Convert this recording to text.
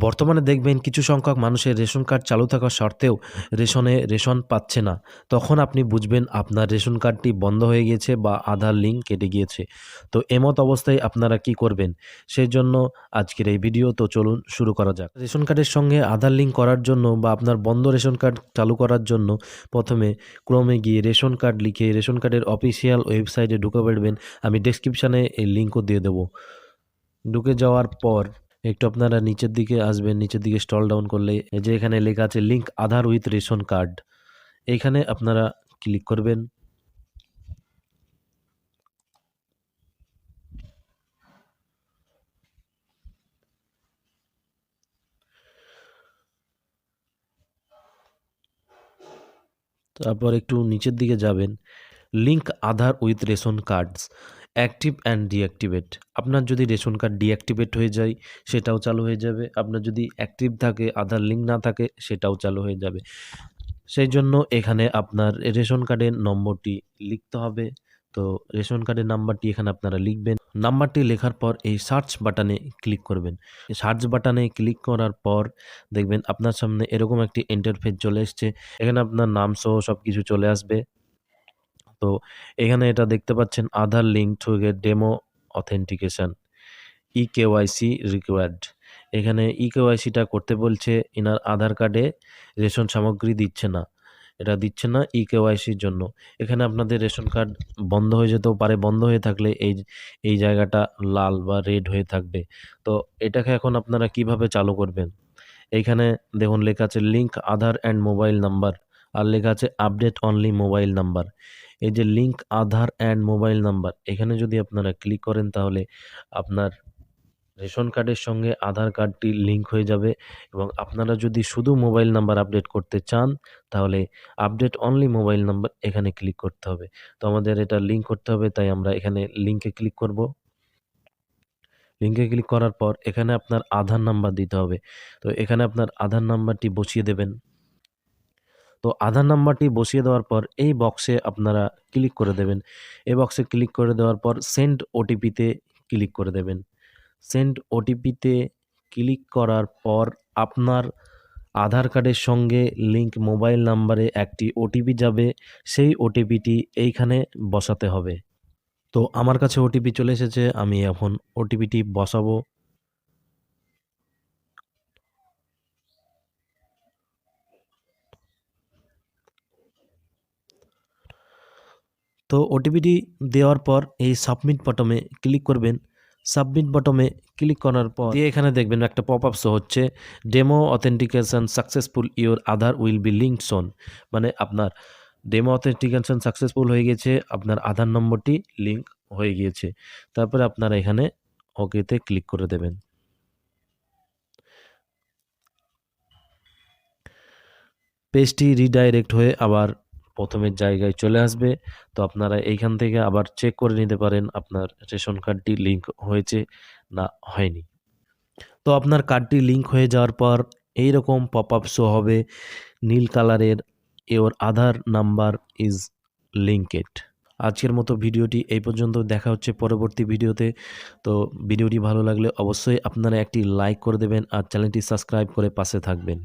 বর্তমানে দেখবেন কিছু সংখ্যক মানুষের রেশন কার্ড চালু থাকা সত্ত্বেও রেশনে রেশন পাচ্ছে না। তখন আপনি বুঝবেন আপনার রেশন কার্ডটি বন্ধ হয়ে গিয়েছে বা আধার লিঙ্ক কেটে গিয়েছে। তো এমত অবস্থায় আপনারা কি করবেন? সেই জন্য আজকের এই ভিডিও, তো চলুন শুরু করা যাক। রেশন কার্ডের সঙ্গে আধার লিঙ্ক করার জন্য বা আপনার বন্ধ রেশন কার্ড চালু করার জন্য প্রথমে ক্রমে গিয়ে রেশন কার্ড লিখে রেশন কার্ডের অফিসিয়াল ওয়েবসাইটে ঢুকে পড়বেন। আমি ডেসক্রিপশানে এই লিঙ্কও দিয়ে দেবো। ঢুকে যাওয়ার পর একটু আপনারা নিচের দিকে আসবেন, নিচের দিকে স্টল ডাউন করলে যে এখানে লেখা আছে link Aadhaar with ration card এখানে আপনারা ক্লিক করবেন। তারপর একটু নিচের দিকে যাবেন। Link Aadhaar with ration cards active and deactivate আপনার যদি রেশন কার্ড ডিঅ্যাক্টিভেট হয়ে যায়, সেটাও চালু হয়ে যাবে। আপনার যদি অ্যাক্টিভ থাকে আধার লিঙ্ক না থাকে, সেটাও চালু হয়ে যাবে। সেই জন্য এখানে আপনার রেশন কার্ডের নম্বরটি লিখতে হবে। তো রেশন কার্ডের নাম্বারটি এখানে আপনারা লিখবেন। নাম্বারটি লেখার পর এই সার্চ বাটনে ক্লিক করবেন। সার্চ বাটনে ক্লিক করার পর দেখবেন আপনার সামনে এরকম একটি ইন্টারফেস চলে এসছে। এখানে আপনার নাম সহ সব কিছু চলে আসবে। তো এখানে এটা দেখতে পাচ্ছেন Aadhaar link to get demo authentication e KYC required এখানে ই কেওয়াইসিটা করতে বলছে এনার আধার কার্ডে রেশন সামগ্রী দিচ্ছে না। এটা দিচ্ছে না ই কেওয়াইসির জন্য। এখানে আপনাদের রেশন কার্ড বন্ধ হয়ে যেতেও পারে। বন্ধ হয়ে থাকলে এই এই জায়গাটা লাল বা রেড হয়ে থাকবে। তো এটাকে এখন আপনারা কীভাবে চালু করবেন? এইখানে দেখুন, লেখা আছে link Aadhaar and mobile number আর লেখা আছে আপডেট অনলি মোবাইল নাম্বার এই যে link Aadhaar and mobile number এখানে যদি আপনারা ক্লিক করেন তাহলে আপনার রেশন কার্ডের সঙ্গে আধার কার্ডটি লিঙ্ক হয়ে যাবে এবং আপনারা যদি শুধু মোবাইল নাম্বার আপডেট করতে চান, তাহলে আপডেট অনলি মোবাইল নাম্বার এখানে ক্লিক করতে হবে। তো আমাদের এটা লিঙ্ক করতে হবে, তাই আমরা এখানে লিঙ্কে ক্লিক করব। লিঙ্কে ক্লিক করার পর এখানে আপনার আধার নাম্বার দিতে হবে। তো এখানে আপনার আধার নাম্বারটি বসিয়ে দেবেন। তো আধার নাম্বারটি বসিয়ে দেওয়ার পর এই বক্সে আপনারা ক্লিক করে দেবেন। এই বক্সে ক্লিক করে দেওয়ার পর সেন্ড ওটিপিতে ক্লিক করে দেবেন। সেন্ড ওটিপিতে ক্লিক করার পর আপনার আধার কার্ডের সঙ্গে লিঙ্ক মোবাইল নাম্বারে একটি ওটিপি যাবে। সেই ওটিপিটি এইখানে বসাতে হবে। তো আমার কাছে ওটিপি চলে এসেছে, আমি এখন ওটিপিটি বসাবো। তো ওটিপিটি দেওয়ার পর এই সাবমিট বটমে ক্লিক করবেন। সাবমিট বটমে ক্লিক করার পর দিয়ে এখানে দেখবেন একটা পপ আপ শো হচ্ছে demo authentication successful your Aadhaar will be link soon মানে আপনার ডেমো অথেন্টিকেশন সাকসেসফুল হয়ে গেছে, আপনার আধার নম্বরটি লিঙ্ক হয়ে গিয়েছে। তারপরে আপনারা এখানে ওকেতে ক্লিক করে দেবেন। পেজটি রিডাইরেক্ট হয়ে আবার প্রথমের জায়গায় চলে আসবে। তো আপনারা এইখান থেকে আবার চেক করে নিতে পারেন আপনার রেশন কার্ডটি লিঙ্ক হয়েছে না হয়নি। তো আপনার কার্ডটি লিঙ্ক হয়ে যাওয়ার পর এই রকম পপ আপ শো হবে। নীল কালারের your Aadhaar number is linked আজকের মতো ভিডিওটি এই পর্যন্ত, দেখা হচ্ছে পরবর্তী ভিডিওতে। তো ভিডিওটি ভালো লাগলে অবশ্যই আপনারা একটি লাইক করে দেবেন আর চ্যানেলটি সাবস্ক্রাইব করে পাশে থাকবেন।